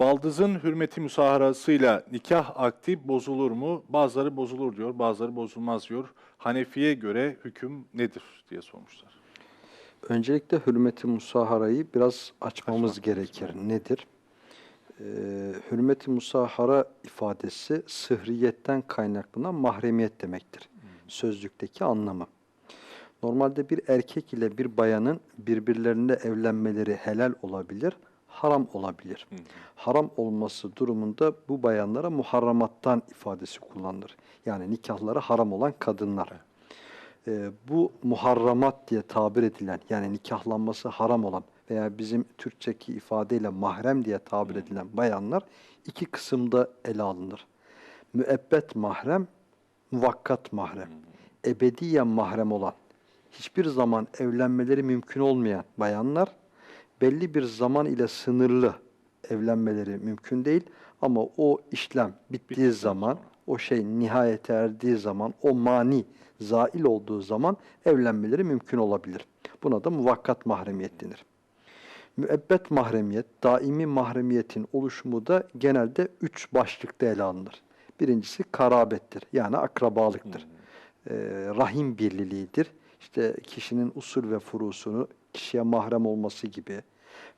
Baldızın hürmeti müsaharasıyla nikah akdi bozulur mu? Bazıları bozulur diyor, bazıları bozulmaz diyor. Hanefi'ye göre hüküm nedir diye sormuşlar. Öncelikle hürmeti musaharayı biraz açmamız Açmak gerekir. Nedir? Ee, hürmeti musahara ifadesi sıhriyetten kaynaklanan mahremiyet demektir. Sözlükteki anlamı. Normalde bir erkek ile bir bayanın birbirlerine evlenmeleri helal olabilir, haram olabilir. Haram olması durumunda bu bayanlara muharramattan ifadesi kullanılır. Yani nikahları haram olan kadınlar. Ee, bu muharramat diye tabir edilen yani nikahlanması haram olan veya bizim Türkçeki ifadeyle mahrem diye tabir edilen bayanlar iki kısımda ele alınır. Müebbet mahrem, muvakkat mahrem. Ebediyen mahrem olan, hiçbir zaman evlenmeleri mümkün olmayan bayanlar belli bir zaman ile sınırlı evlenmeleri mümkün değil ama o işlem bittiği Bittikten zaman o şey nihayete erdiği zaman, o mani zail olduğu zaman evlenmeleri mümkün olabilir. Buna da muvakkat mahremiyet denir. Müebbet mahremiyet, daimi mahremiyetin oluşumu da genelde üç başlıkta ele alınır. Birincisi karabettir, yani akrabalıktır. Ee, rahim birliğidir. İşte kişinin usul ve furusunu kişiye mahrem olması gibi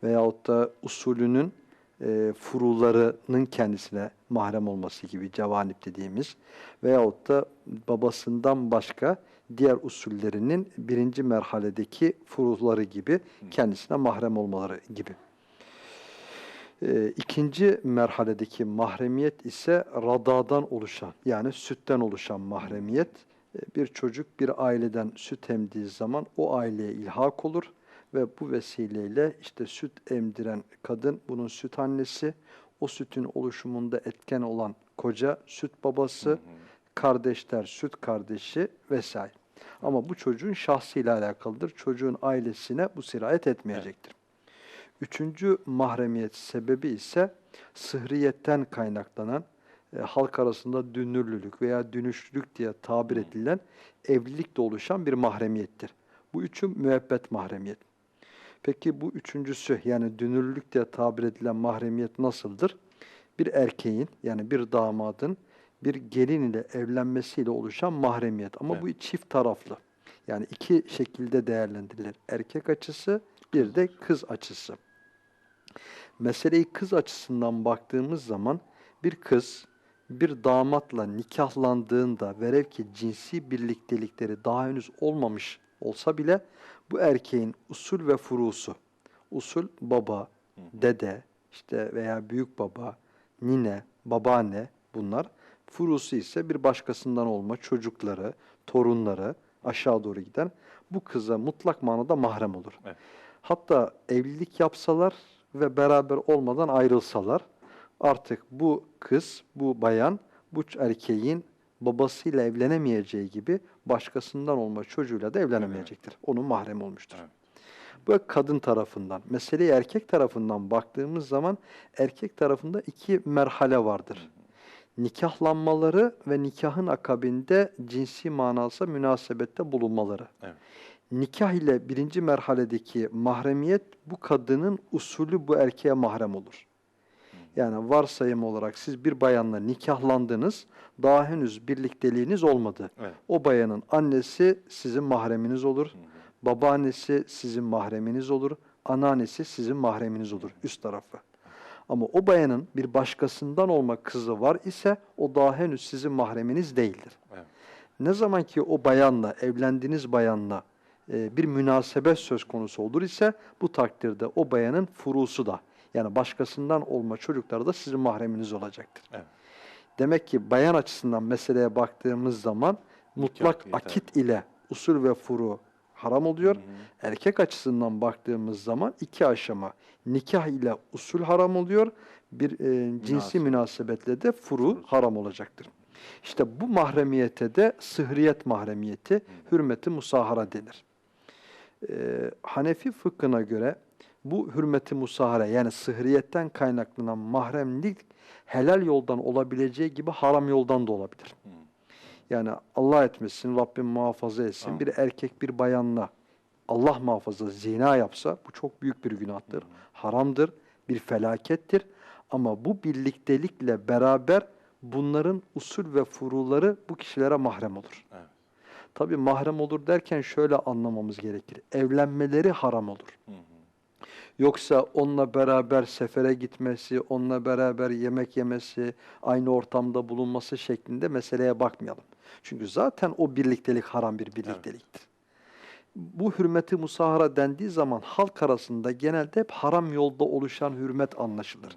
veyahut da usulünün e, furularının kendisine mahrem olması gibi cevanip dediğimiz veyahut da babasından başka diğer usullerinin birinci merhaledeki furuları gibi kendisine mahrem olmaları gibi. E, ikinci merhaledeki mahremiyet ise radadan oluşan yani sütten oluşan mahremiyet. E, bir çocuk bir aileden süt emdiği zaman o aileye ilhak olur ve bu vesileyle işte süt emdiren kadın bunun süt annesi, o sütün oluşumunda etken olan koca süt babası, kardeşler süt kardeşi vesaire. Ama bu çocuğun şahsıyla alakalıdır. Çocuğun ailesine bu sirayet etmeyecektir. Üçüncü mahremiyet sebebi ise sıhriyetten kaynaklanan e, halk arasında dünürlülük veya dünüşlülük diye tabir edilen evlilikle oluşan bir mahremiyettir. Bu üçü müebbet mahremiyet. Peki bu üçüncüsü yani dünürlülük diye tabir edilen mahremiyet nasıldır? Bir erkeğin yani bir damadın bir gelin ile evlenmesiyle oluşan mahremiyet. Ama bu çift taraflı. Yani iki şekilde değerlendirilir. Erkek açısı bir de kız açısı. Meseleyi kız açısından baktığımız zaman bir kız bir damatla nikahlandığında velev ki cinsi birliktelikleri daha henüz olmamış olsa bile bu erkeğin usul ve furusu, usul baba, dede, işte veya büyük baba, nine, babaanne bunlar. Furusu ise bir başkasından olma çocukları, torunları aşağı doğru giden bu kıza mutlak manada mahrem olur. Evet. Hatta evlilik yapsalar ve beraber olmadan ayrılsalar artık bu kız, bu bayan, bu erkeğin babasıyla evlenemeyeceği gibi başkasından olma çocuğuyla da evlenemeyecektir. Onun mahrem olmuştur. Evet. Bu kadın tarafından. Meseleyi erkek tarafından baktığımız zaman erkek tarafında iki merhale vardır. Nikahlanmaları ve nikahın akabinde cinsi manası münasebette bulunmaları. Evet. Nikah ile birinci merhaledeki mahremiyet bu kadının usulü bu erkeğe mahrem olur. Yani varsayım olarak siz bir bayanla nikahlandınız, daha henüz birlikteliğiniz olmadı. Evet. O bayanın annesi sizin mahreminiz olur, babaannesi sizin mahreminiz olur, anneannesi sizin mahreminiz olur, üst tarafı. Ama o bayanın bir başkasından olma kızı var ise o daha henüz sizin mahreminiz değildir. Evet. Ne zaman ki o bayanla, evlendiğiniz bayanla e, bir münasebet söz konusu olur ise bu takdirde o bayanın furusu da yani başkasından olma çocukları da sizin mahreminiz olacaktır. Evet. Demek ki bayan açısından meseleye baktığımız zaman mutlak akit ile usul ve furu haram oluyor. Erkek açısından baktığımız zaman iki aşama nikah ile usul haram oluyor. Bir e, cinsi Münasebet. münasebetle de furu haram olacaktır. İşte bu mahremiyete de sıhriyet mahremiyeti, hürmeti musahara denir. Ee, Hanefi fıkhına göre bu hürmeti musahara yani sıhriyetten kaynaklanan mahremlik helal yoldan olabileceği gibi haram yoldan da olabilir. Yani Allah etmesin, Rabbim muhafaza etsin. Bir erkek bir bayanla Allah muhafaza zina yapsa bu çok büyük bir günahtır. Haramdır, bir felakettir. Ama bu birliktelikle beraber bunların usul ve furuları bu kişilere mahrem olur. Evet. Tabii mahrem olur derken şöyle anlamamız gerekir. Evlenmeleri haram olur. Hı hı. Yoksa onunla beraber sefere gitmesi, onunla beraber yemek yemesi, aynı ortamda bulunması şeklinde meseleye bakmayalım. Çünkü zaten o birliktelik haram bir birlikteliktir. Bu hürmeti musahara dendiği zaman halk arasında genelde hep haram yolda oluşan hürmet anlaşılır.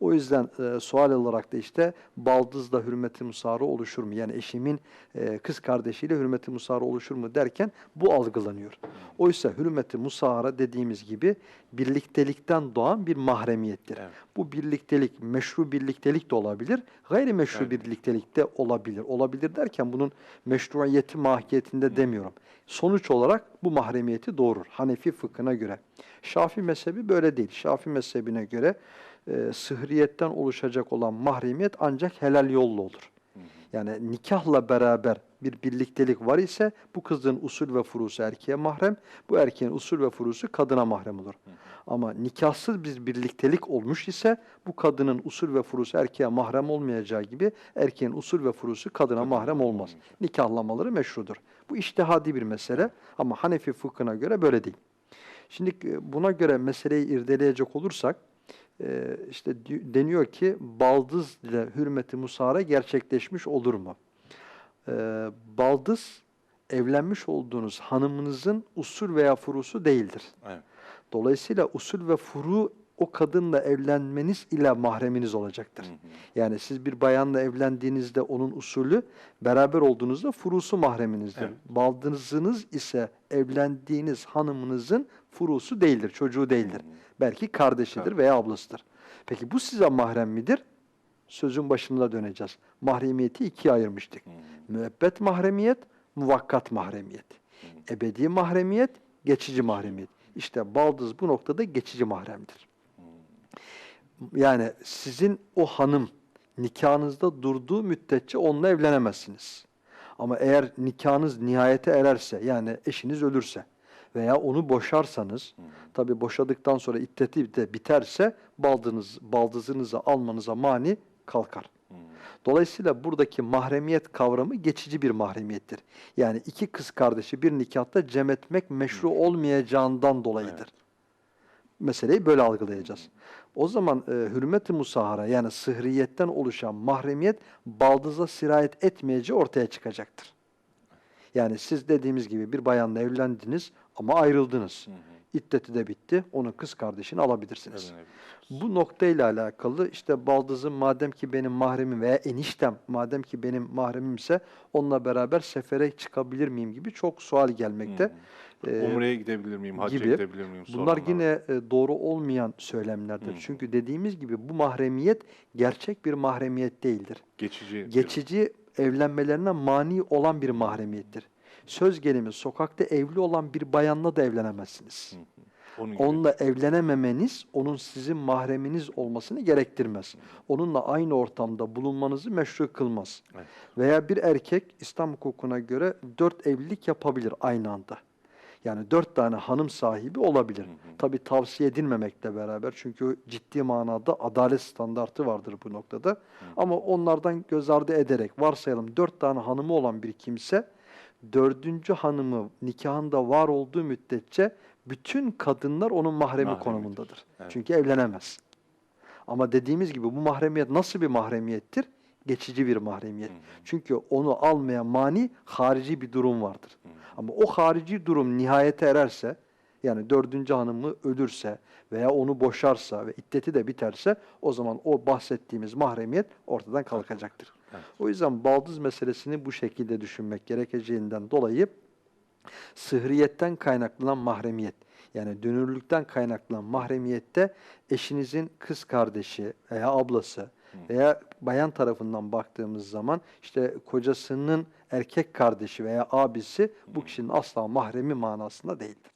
O yüzden e, sual olarak da işte baldızla hürmeti musahara oluşur mu? Yani eşimin e, kız kardeşiyle hürmeti musahara oluşur mu derken bu algılanıyor. Oysa hürmeti musahara dediğimiz gibi birliktelikten doğan bir mahremiyettir. Evet. Bu birliktelik meşru birliktelik de olabilir, gayrimeşru Evet. birliktelik de olabilir. Olabilir derken bunun meşruiyeti mahiyetinde demiyorum. Sonuç olarak bu mahremiyeti doğurur. Hanefi fıkhına göre. Şafi mezhebi böyle değil. Şafi mezhebine göre e, sıhriyetten oluşacak olan mahremiyet ancak helal yolla olur. Yani nikahla beraber bir birliktelik var ise bu kızın usul ve furusu erkeğe mahrem, bu erkeğin usul ve furusu kadına mahrem olur. Ama nikahsız bir birliktelik olmuş ise bu kadının usul ve furusu erkeğe mahrem olmayacağı gibi erkeğin usul ve furusu kadına mahrem olmaz. Nikahlamaları meşrudur. Bu iştihadi bir mesele ama Hanefi fıkhına göre böyle değil. Şimdi e, buna göre meseleyi irdeleyecek olursak e, işte deniyor ki baldız ile hürmeti musara gerçekleşmiş olur mu? E, baldız evlenmiş olduğunuz hanımınızın usul veya furusu değildir. Evet. Dolayısıyla usul ve furu o kadınla evlenmeniz ile mahreminiz olacaktır. Hı hı. Yani siz bir bayanla evlendiğinizde onun usulü, beraber olduğunuzda furusu mahreminizdir. Evet. Baldızınız ise evlendiğiniz hanımınızın furusu değildir, çocuğu değildir. Belki kardeşidir Kardeş. veya ablasıdır. Peki bu size mahrem midir? Sözün başında döneceğiz. Mahremiyeti ikiye ayırmıştık. Hı hı. Müebbet mahremiyet, muvakkat mahremiyet. Ebedi mahremiyet, geçici mahremiyet. İşte baldız bu noktada geçici mahremdir. Yani sizin o hanım nikahınızda durduğu müddetçe onunla evlenemezsiniz. Ama eğer nikahınız nihayete ererse yani eşiniz ölürse veya onu boşarsanız tabi boşadıktan sonra iddeti de biterse baldınız, baldızınızı almanıza mani kalkar. Dolayısıyla buradaki mahremiyet kavramı geçici bir mahremiyettir. Yani iki kız kardeşi bir nikahta cem etmek meşru olmayacağından dolayıdır. Meseleyi böyle algılayacağız. O zaman e, hürmet-i musahara yani sıhriyetten oluşan mahremiyet baldıza sirayet etmeyeceği ortaya çıkacaktır. Yani siz dediğimiz gibi bir bayanla evlendiniz ama ayrıldınız. İddeti de bitti. Onun kız kardeşini alabilirsiniz. Bu noktayla alakalı işte baldızım madem ki benim mahremim veya eniştem madem ki benim mahremimse onunla beraber sefere çıkabilir miyim gibi çok sual gelmekte. Ee, Umre'ye gidebilir miyim, hacca gibi. gidebilir miyim? Bunlar yine e, doğru olmayan söylemlerdir. Hı. Çünkü dediğimiz gibi bu mahremiyet gerçek bir mahremiyet değildir. geçici. Geçici evlenmelerine mani olan bir mahremiyettir. Söz gelimi sokakta evli olan bir bayanla da evlenemezsiniz. Onun gibi. Onunla evlenememeniz onun sizin mahreminiz olmasını gerektirmez. Onunla aynı ortamda bulunmanızı meşru kılmaz. Evet. Veya bir erkek İslam hukukuna göre dört evlilik yapabilir aynı anda. Yani dört tane hanım sahibi olabilir. Tabi tavsiye edilmemekle beraber çünkü ciddi manada adalet standartı vardır bu noktada. Ama onlardan göz ardı ederek varsayalım dört tane hanımı olan bir kimse dördüncü hanımı nikahında var olduğu müddetçe bütün kadınlar onun mahremi Mahremidir. konumundadır. Evet. Çünkü evlenemez. Ama dediğimiz gibi bu mahremiyet nasıl bir mahremiyettir? Geçici bir mahremiyet. Çünkü onu almaya mani harici bir durum vardır. Ama o harici durum nihayete ererse, yani dördüncü hanımı ölürse veya onu boşarsa ve iddeti de biterse o zaman o bahsettiğimiz mahremiyet ortadan kalkacaktır. Evet. O yüzden baldız meselesini bu şekilde düşünmek gerekeceğinden dolayı sıhriyetten kaynaklanan mahremiyet yani dönürlükten kaynaklanan mahremiyette eşinizin kız kardeşi veya ablası veya bayan tarafından baktığımız zaman işte kocasının erkek kardeşi veya abisi bu kişinin asla mahremi manasında değildir.